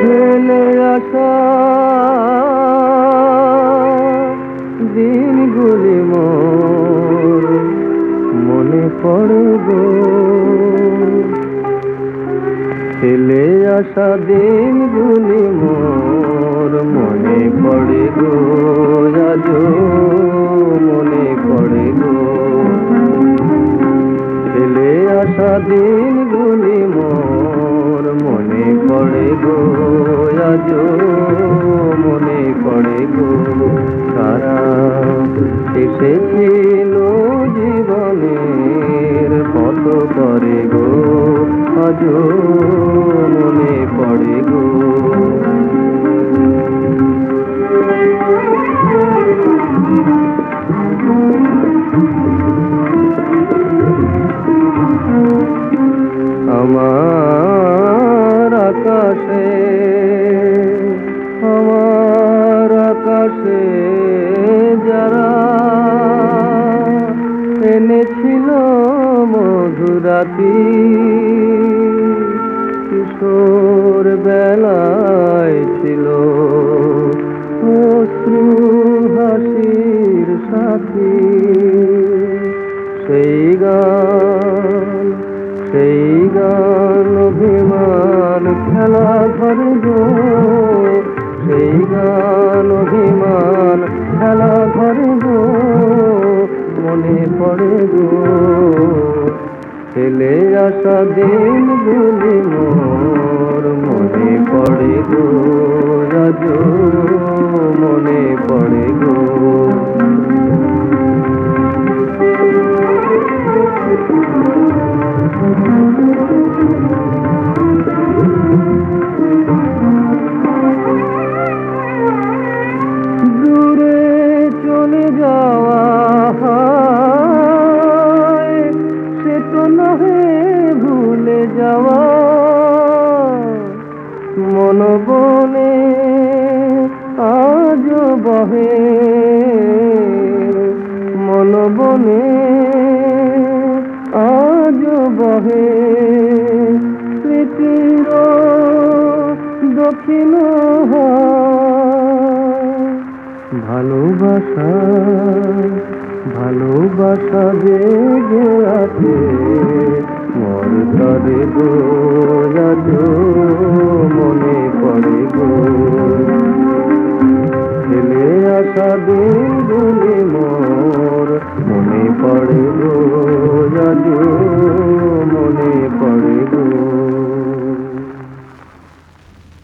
ফেলে আসা দিনগুলি মোর মনে পড়ে গো। ফেলে আসা দিনগুলি মোর মনে পড়ে গো। মনে পড়ে গো। ফেলে আসা দিনগুলি মোর মনে পড়ে গো আজ মনে পড়ে গো সারা এসেছিল আকাশে যারা এনেছিল মধুরাতি কিশোর বেলায় ছিল অশ্রু হাসির সাথী। সেই গান সেই গান, অভিমান, খেলা মনে পড়ে গো। ছেলে আসা দিন বলে মোর বহে মন বনে আজ বহে স্মৃতির দক্ষিণ ভালোবাসা ভালোবাসা জেগে দিনগুলি মোর। মনে পড়ে